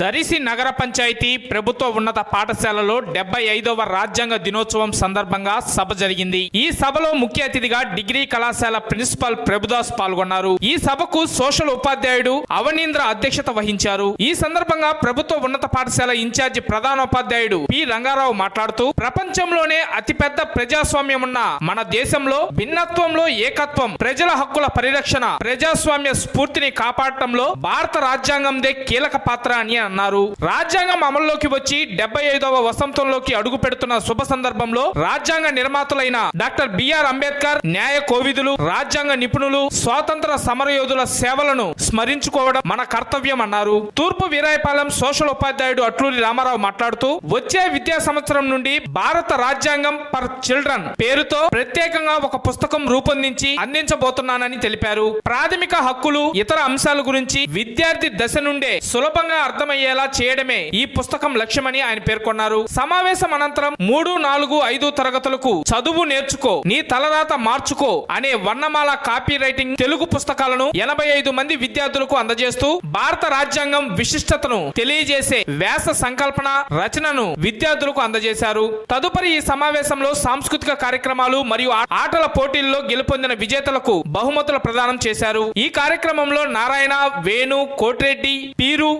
దరిసి నగర పంచాయతీ ప్రభుత్వ ఉన్నత పాఠశాలలో డెబ్బై ఐదవ రాజ్యాంగ దినోత్సవం సందర్భంగా సభ జరిగింది. ఈ సభలో ముఖ్య అతిథిగా డిగ్రీ కళాశాల ప్రిన్సిపల్ ప్రభుదాస్ పాల్గొన్నారు. ఈ సభకు సోషల్ ఉపాధ్యాయుడు అవనీంద్ర అధ్యక్షత వహించారు. ఈ సందర్భంగా ప్రభుత్వ ఉన్నత పాఠశాల ఇన్ఛార్జి ప్రధానోపాధ్యాయుడు పి. రంగారావు మాట్లాడుతూ ప్రపంచంలోనే అతిపెద్ద ప్రజాస్వామ్యం ఉన్న మన దేశంలో భిన్నత్వంలో ఏకత్వం ప్రజల హక్కుల పరిరక్షణ ప్రజాస్వామ్య స్ఫూర్తిని కాపాడటంలో భారత రాజ్యాంగందే కీలక పాత్ర అని అన్నారు. రాజ్యాంగం అమల్లోకి వచ్చి డెబ్బై ఐదవ వసంతంలోకి అడుగు పెడుతున్న శుభ సందర్భంలో రాజ్యాంగ నిర్మాతలైన డాక్టర్ బిఆర్ అంబేద్కర్ న్యాయ కోవిదులు రాజ్యాంగ నిపుణులు స్వాతంత్ర సమరయోధుల సేవలను స్మరించుకోవడం మన కర్తవ్యం అన్నారు. తూర్పు వీరాయపాలెం సోషల్ ఉపాధ్యాయుడు అట్లూరి రామారావు మాట్లాడుతూ వచ్చే విద్యా సంవత్సరం నుండి భారత రాజ్యాంగం ఫర్ చిల్డ్రన్ పేరుతో ప్రత్యేకంగా ఒక పుస్తకం రూపొందించి అందించబోతున్నానని తెలిపారు. ప్రాథమిక హక్కులు ఇతర అంశాల గురించి విద్యార్థి దశ నుండే సులభంగా అర్థం అర్థమయ్యేలా చేయడమే ఈ పుస్తకం లక్ష్యమని ఆయన పేర్కొన్నారు. సమావేశం అనంతరం మూడు నాలుగు ఐదు తరగతులకు చదువు నేర్చుకో నీ తలరాత మార్చుకో అనే వర్ణమాల కాపీ రైటింగ్ తెలుగు పుస్తకాలను ఎనభై ఐదు మంది విద్యార్థులకు అందజేస్తూ భారత రాజ్యాంగం విశిష్టతను తెలియజేసే వ్యాస సంకల్పన రచనను విద్యార్థులకు అందజేశారు. తదుపరి ఈ సమావేశంలో సాంస్కృతిక కార్యక్రమాలు మరియు ఆటల పోటీల్లో గెలుపొందిన విజేతలకు బహుమతులు ప్రదానం చేశారు. ఈ కార్యక్రమంలో నారాయణ వేణు కోటిరెడ్డి పీరు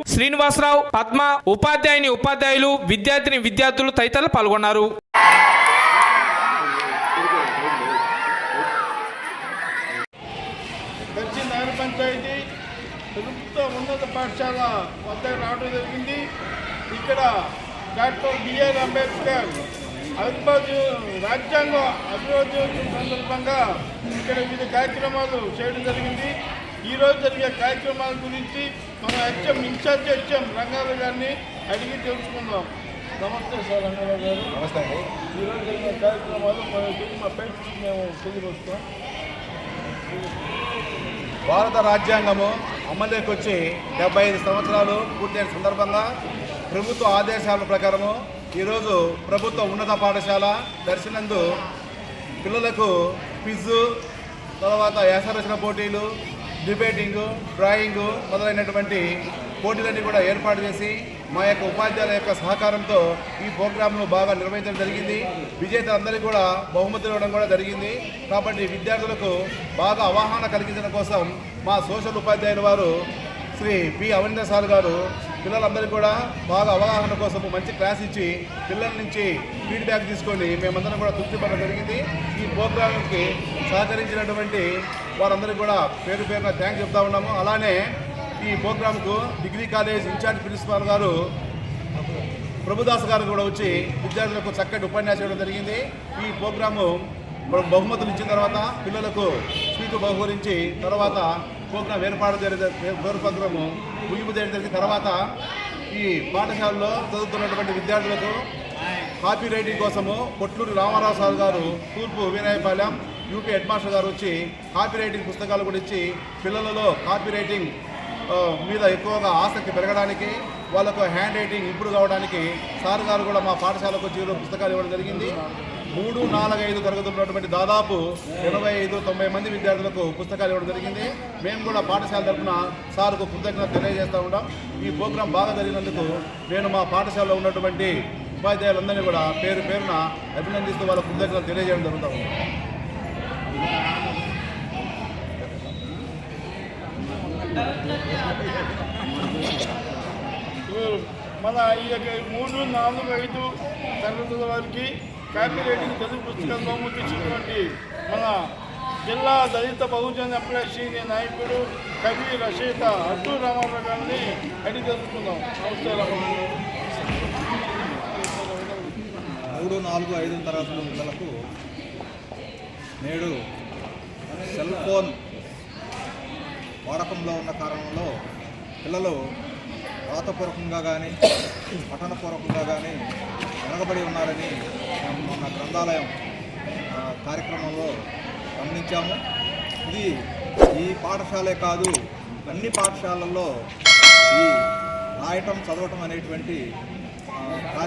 శ్రీనివాసరావు పద్మ ఉపాధ్యాయుని ఉపాధ్యాయులు విద్యార్థిని విద్యార్థులు తదితరులు పాల్గొన్నారు. పంచాయతీ ప్రభుత్వ ఉన్నత పాఠశాల వద్ద రావడం జరిగింది. ఇక్కడ డాక్టర్ బిఆర్ అంబేద్కర్ అభివృద్ధి రాజ్యాంగ అభివృద్ధి సందర్భంగా ఇక్కడ వివిధ కార్యక్రమాలు చేయడం జరిగింది. ఈరోజు జరిగే కార్యక్రమాల గురించి మన హెచ్ఎం ఇన్ఛార్జ్ హెచ్ఎం రంగారావు గారిని అడిగి తెలుసుకుందాం. నమస్తే సార్ రంగారావు గారు. నమస్తే అండి. ఈరోజు జరిగే కార్యక్రమాలు మన మా పేరు మేము తెలియవస్తాం భారత రాజ్యాంగము అమలులోకి వచ్చి డెబ్బై ఐదు సంవత్సరాలు పూర్తయిన సందర్భంగా ప్రభుత్వ ఆదేశాల ప్రకారము ఈరోజు ప్రభుత్వ ఉన్నత పాఠశాల దర్శనందు పిల్లలకు క్విజ్ తర్వాత యాసరచన పోటీలు డిబేటింగ్ డ్రాయింగ్ మొదలైనటువంటి పోటీలన్నీ కూడా ఏర్పాటు చేసి మా యొక్క ఉపాధ్యాయుల యొక్క సహకారంతో ఈ ప్రోగ్రాంను బాగా నిర్వహించడం జరిగింది. విజేత అందరికీ కూడా బహుమతులు ఇవ్వడం కూడా జరిగింది. కాబట్టి విద్యార్థులకు బాగా అవగాహన కలిగించడం కోసం మా సోషల్ ఉపాధ్యాయుల వారు శ్రీ పి. అవనీంద్ర సార్ గారు పిల్లలందరికీ కూడా బాగా అవగాహన కోసం మంచి క్లాస్ ఇచ్చి పిల్లల నుంచి ఫీడ్బ్యాక్ తీసుకొని మేమందరం కూడా తృప్తి పడడం జరిగింది. ఈ ప్రోగ్రాంకి సహకరించినటువంటి వారందరికీ కూడా పేరు పేరున థ్యాంక్స్ చెప్తా ఉన్నాము. అలానే ఈ ప్రోగ్రాంకు డిగ్రీ కాలేజ్ ఇన్ఛార్జ్ ప్రిన్సిపాల్ గారు ప్రభుదాస్ గారు కూడా వచ్చి విద్యార్థులకు చక్కటి ఉపన్యాసం ఇవ్వడం జరిగింది. ఈ ప్రోగ్రాము బహుమతులు ఇచ్చిన తర్వాత పిల్లలకు స్వీట్లు బహుకరించి తర్వాత ప్రోగ్రాం ఏర్పాటు జరిగే ముగింపు చేయడం జరిగిన తర్వాత ఈ పాఠశాలలో చదువుతున్నటువంటి విద్యార్థులకు కాపీ రైటింగ్ కోసము కొట్లూరి రామారావు సార్ గారు తూర్పు వీరాయపాలెం యూపీ హెడ్ మాస్టర్ గారు వచ్చి కాపీ రైటింగ్ పుస్తకాలు కూడా ఇచ్చి పిల్లలలో కాపీ రైటింగ్ మీద ఎక్కువగా ఆసక్తి పెరగడానికి వాళ్ళకు హ్యాండ్ రైటింగ్ ఇంప్రూవ్ కావడానికి సార్ గారు కూడా మా పాఠశాలకు వచ్చి పుస్తకాలు ఇవ్వడం జరిగింది. మూడు నాలుగు ఐదు తరగతులు ఉన్నటువంటి దాదాపు ఎనభై ఐదు తొంభై మంది విద్యార్థులకు పుస్తకాలు ఇవ్వడం జరిగింది. మేము కూడా పాఠశాల తరఫున సార్కు కృతజ్ఞత తెలియజేస్తూ ఉంటాం ఈ ప్రోగ్రాం బాగా జరిగినందుకు నేను మా పాఠశాలలో ఉన్నటువంటి ఉపాధ్యాయులందరినీ కూడా పేరు పేరున అభినందిస్తూ వాళ్ళ కృతజ్ఞత తెలియజేయడం జరుగుతూ ఉంది. మన ఈ యొక్క మూడు నాలుగు ఐదు తరగతుల వారికి కాపీ రైటింగ్ తెలుగు పుస్తకం బహుమతిచ్చినటువంటి మన జిల్లా దళిత బహుజన అభిలాషీని నాయకుడు కవి రచయిత అడ్డు రామారావు గారిని అడిగి తెలుసుకుందాం. నమస్తే రామారావు మూడు నాలుగు ఐదు తరగతుల పిల్లలకు నేడు సెల్ ఫోన్ వాడకంలో ఉన్న కారణంలో పిల్లలు వ్రాతపూర్వకంగా కానీ పఠనపూర్వకంగా కానీ వెనకబడి ఉన్నారని మేము మొన్న గ్రంథాలయం కార్యక్రమంలో గమనించాము. ఇది ఈ పాఠశాలే కాదు అన్ని పాఠశాలల్లో ఈ రాయటం చదవటం అనేటువంటి కార్యక్రమం